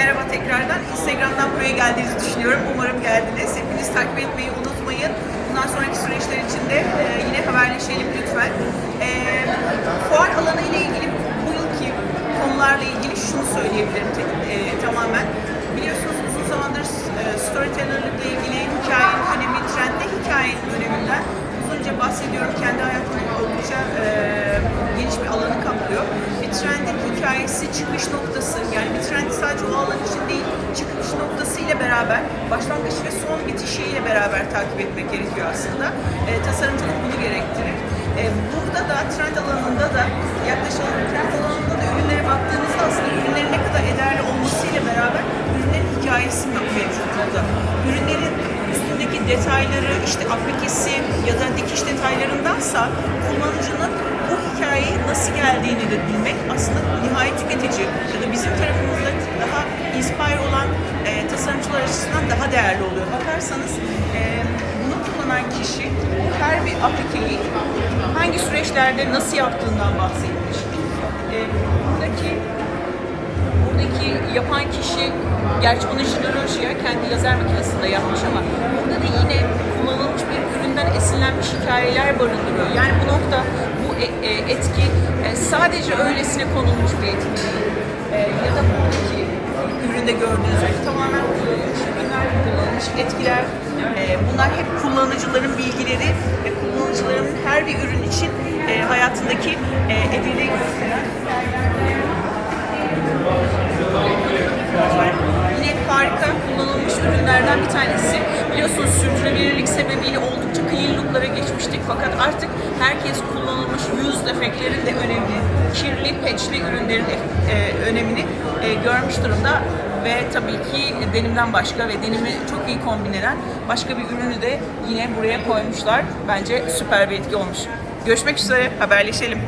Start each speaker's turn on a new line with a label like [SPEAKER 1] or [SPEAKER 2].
[SPEAKER 1] Merhaba tekrardan. Instagram'dan buraya geldiğinizi düşünüyorum. Umarım geldiniz. Hepiniz takip etmeyi unutmayın. Bundan sonraki süreçler için de e, yine haberleşelim lütfen. E, fuar alanı ile ilgili bu yılki konularla ilgili şunu söyleyebilirim e, tamamen. Biliyorsunuz uzun zamandır e, storytellerlıkla ilgili hikayenin önemi, trendde hikayenin öneminden uzunca bahsediyorum. Kendi hayatımda oldukça e, geniş bir alanı kaplıyor. Bir trendin hikayesi, çıkış noktası, yani bir trendi sadece o alan için değil, çıkış noktası ile beraber, başlangıç ve son bitişiyle beraber takip etmek gerekiyor aslında. E, tasarımcılık bunu gerektirir. E, burada da trend alanında da yaklaşık trend alanında da ürünlere baktığınızda aslında ürünlerin ne kadar ederli olmasıyla beraber ürünlerin hikayesi mevcut burada. Ürünlerin üstündeki detayları, işte aplikesi ya da dikiş detaylarındansa kullanıcının bu hikayeyi nasıl geldiğini de bilmek aslında olan e, tasarımcılar açısından daha değerli oluyor. Bakarsanız e, bunu kullanan kişi her bir aplikeyi hangi süreçlerde nasıl yaptığından bahsetmiş. E, buradaki buradaki yapan kişi gerçi onu Jinoloji'ye kendi yazar makinesinde yapmış ama burada da yine kullanılmış bir üründen esinlenmiş hikayeler barındırıyor. Yani bu nokta bu e- e, etki e, sadece öylesine konulmuş bir etki değil. Ya da gördüğünüz gibi tamamen kullanılmış ürünler, kullanılmış etkiler. E, bunlar hep kullanıcıların bilgileri ve kullanıcıların her bir ürün için e, hayatındaki e, edildiği gösteren. Yine harika kullanılmış ürünlerden bir tanesi. Biliyorsunuz sürdürülebilirlik sebebiyle oldukça clean look'lara geçmiştik fakat artık herkes kullanılmış yüz defeklerin de önemli, kirli, peçli ürünlerin e, önemini e, görmüş durumda ve tabii ki denimden başka ve denimi çok iyi kombin eden başka bir ürünü de yine buraya koymuşlar. Bence süper bir etki olmuş. Görüşmek üzere, haberleşelim.